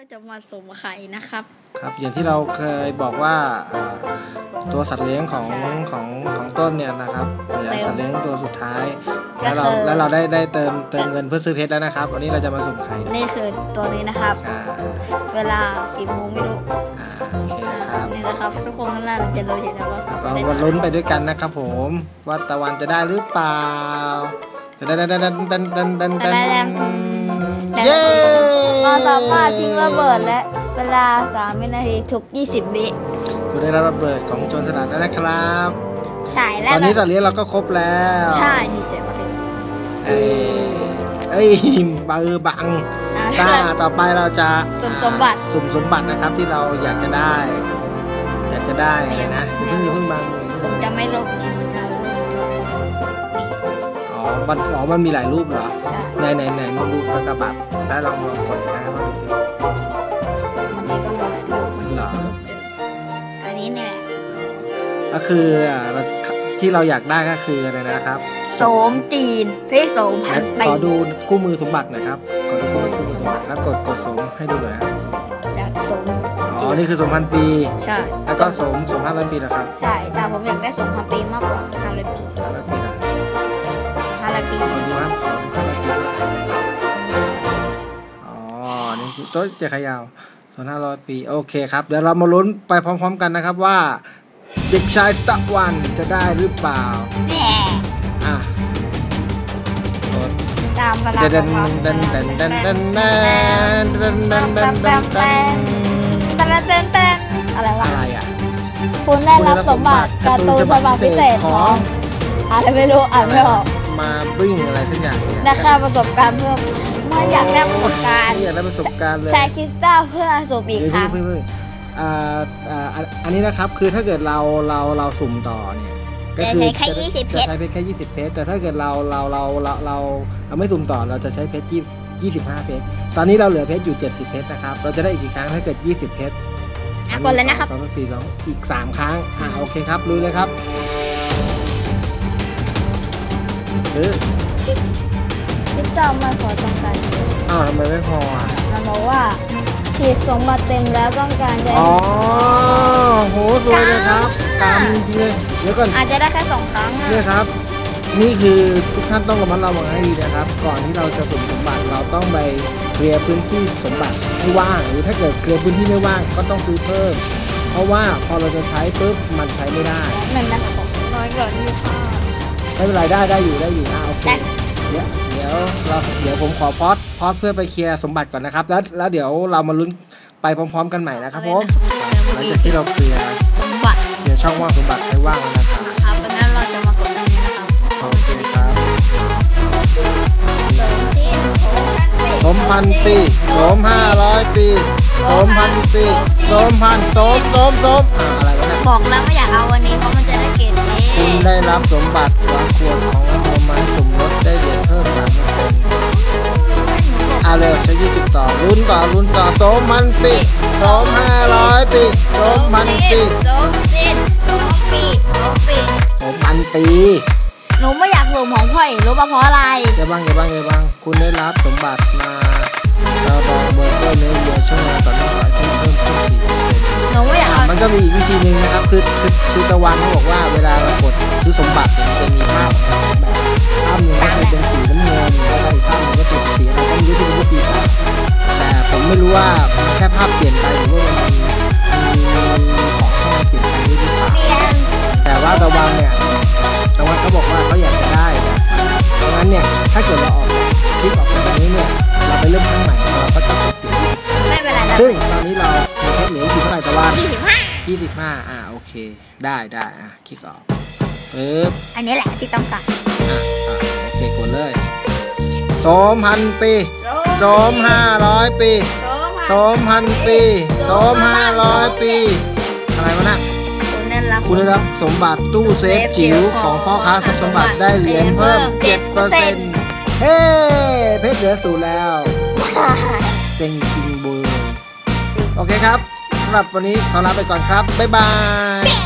เราจะมาสมไข่นะครับ ครับอย่างที่เราเคยบอกว่าตัวสัตว์เลี้ยงของของของต้นเนี่ยนะครับเหลือสัตว์เลี้ยงตัวสุดท้าย แล้วเราแล้วเราได้ได้เติมเติมเงินเพื่อซื้อเพชรแล้วนะครับ วันนี้เราจะมาสุ่มไข่นี่คือตัวนี้นะครับ เวลากี่โมงไม่รู้นี่นะครับทุกคนน่าจะรู้อยู่แล้วว่าเรามาลุ้นไปด้วยกันนะครับผมว่าตะวันจะได้หรือเปล่าจะได้ได้ได้ได้ได้ได้ได้ เย้เราสามารถทิ้งระเบิดและเวลา3วินาทีทุก 20 วิคุณได้รับระเบิดของโจรสลัดแล้วนะครับ ใช่แล้ตวอนนี้สัตว์เลี้ยงเราก็ครบแล้ว ใช่ดีใจมากเลยเอ้ยเอ้ยบังบังอ่าต้าต่อไปเราจะสุ่มสมบัติอ่าสุ่มสมบัตินะครับที่เราอยากจะได้ อยากจะได้อะไรนะอย่าเพิ่งอย่าเพิ่งบังผมจะไม่ลบนี่มันจะลบอ๋อ มันอ๋อมันมีหลายรูปเหรอใช่ไหนไหนไหนมาดูกระบะแล้วลองลองกดนะครับมาดูสิมันนี้ก็มีหลายรูปเหรออันนี้เนี่ยก็คืออ่าเราที่เราอยากได้ก็คืออะไรนะครับโสมจีนที่โสมพันปีขอดูคู่มือสมบัติหน่อยครับขอดูคู่มือสมบัติแล้วกดกดสมให้ดูหน่อยครับจากโสมอ๋อนี่คือสมพันปี ใช่ แล้วก็สมสมห้าร้อยปีนะครับ ใช่ แต่ผมอยากได้โสมพันปีมากกว่าห้าร้อยปีห้าร้อยปี นี่คือต้นเจขยาวสองห้าร้อยปีโอเคครับ เดี๋ยวเรามาลุ้นไปพร้อมๆกันนะครับว่า เด็กชายตะวันจะได้หรือเปล่าแหน่อะกดตามเวลาเดนเดนเดนเดนเดนเดนเดนเดนเดนเดนเดนเดนเต้นเต้นเต้นอะไรวะอะไรอะคุณได้รับสมบัติการ์ตูนฉบับพิเศษของอะไรไม่รู้อ่านไม่ออกมาบริ้งอะไรสักอย่างเนี่ยได้ค่าประสบการณ์เพิ่มมาอยากได้ประสบการณ์อยากได้ประสบการณ์เลยใช้คริสตัลเพื่อสูบอีกเดี๋ยวครั้งเพิ่งเพิ่งอ่าอ่าอันอันนี้นะครับคือถ้าเกิดเราเราเราสุ่มต่อเนี่ยก็จะคือใช้แค่จะ20เพจะชรใช้เพชรแค่20เพชรแต่ถ้าเกิดเราเราเราเราเราเราไม่สุ่มต่อเราจะใช้เพชรยี่25เพชรตอนนี้เราเหลือเพชรอยู่70เพชรนะครับเราจะได้อีกกี่ครั้งถ้าเกิด20เพชรอะกดเลยนะครับสองสามสี่สองอีก3ครั้งอ่าโอเคครับลุยเลยครับหรือคริสตัลไม่พอต้องการ อ้าวทำไมไม่พออะมันบอกว่าฉีดสมบัติเต็มแล้วต้องการจะอ๋อโหสวยเลยครับกำจริงๆเลยเดี๋ยวก่อนอาจจะได้แค่สองครั้งอะเนี่ยครับ นี่คือทุกท่านต้องระมัดระวังให้ดีนะครับ ก่อนที่เราจะสุ่มสมบัติเราต้องไปเคลียร์พื้นที่สมบัติให้ว่างหรือถ้าเกิดเคลียร์พื้นที่ไม่ว่างก็ต้องซื้อเพิ่ม เพราะว่าพอเราจะใช้ปุ๊บมันใช้ไม่ได้หนึ่งนะครับผมน้อยกว่าที่ห้าไม่เป็นไรได้ได้อยู่ได้อยู่อะโอเคได้เดี๋ยวเดี๋ยวเราเดี๋ยวผมขอพอดพอดเพื่อไปเคลียร์สมบัติก่อนนะครับ แล้วแล้วเดี๋ยวเรามาลุ้นไปพร้อม ๆ กันใหม่นะครับผมหลังจากที่เราเคลียร์สมบัติเคลียร์ช่องว่างสมบัติให้ว่างแล้วนะครับครับเพราะงั้นเราจะมากดอันนี้นะครับโอเคครับสมที่โสมสมพันปีสมห้าร้อยปีสมพันปีสมพันสมสมสมอ่าอะไรวะเนี่ยบอกแล้วว่าอยากเอาวันนี้เพราะมันจะได้เกรดเอคุณได้รับสมบัติหลังขวดของโมไม้สมรสได้เหรียญ อ่าเร็วใช้ยี่สิบต่อลุ้นต่อลุ้นต่อสมพันปีสมห้าร้อยปีสมพันปีสมสินสมปีสมปีสมพันปีหนูไม่อยากหลงของพ่ออีกรู้ป่ะเพราะอะไรอย่าบ้างอย่าบ้างอย่าบ้างคุณได้รับสมบัติมาตาบองเบอร์เกอร์เนื้อเยอะช่วงเวลาต่อเนื่องหลายเพิ่มเพิ่มขึ้นสี่เปอร์เซ็นต์หนูไม่อยากอะเอามันก็มีอีกวิธีหนึ่งนะครับคือคือคือตะวันเขาบอกว่าเวลาเรากดซื้อสมบัติเนี่ยมันจะมีภาพแบบภาพหนึ่งก็คือเป็นสีน้ำเงินแล้วก็อีกภาพหนึ่งก็เป็นสีาพเปลี่ยนไปหรือว่ามันมีมีมีของข้างในเปลี่ยนไปด้วยหรือเปล่าเปลี่ยนแต่ว่าตะวันเนี่ยตะวันเขาบอกว่าเขาอยากจะได้เพราะงั้นเนี่ยถ้าเกิดเราออกคลิปออกจากตรงนี้เนี่ยเราไปเริ่มครั้งใหม่เราก็จะกดเสียงไม่เป็นไรแล้วซึ่งตอนนี้เรามีเพชรเหลืออยู่เท่าไหร่ตะวันยี่สิบห้ายี่สิบห้าอ่าโอเค ได้ได้อะคลิกออกปึ๊บอันนี้แหละที่ต้องการอะอะโอเคกดเลยสมพันปีสมห้าร้อยปี สมพันปีสมห้าร้อยปี อะไรวะน่ะคุณได้รับคุณได้รับสมบัติตู้เซฟจิ๋วของพ่อค้าทรัพย์สมบัติได้เหรียญเพิ่มเจ็ดเปอร์เซ็นต์เฮ้เพชรเหลือศูนย์แล้วเซ็งจริงเบอร์โอเคครับสำหรับวันนี้ขอลาไปก่อนครับ บ๊ายบาย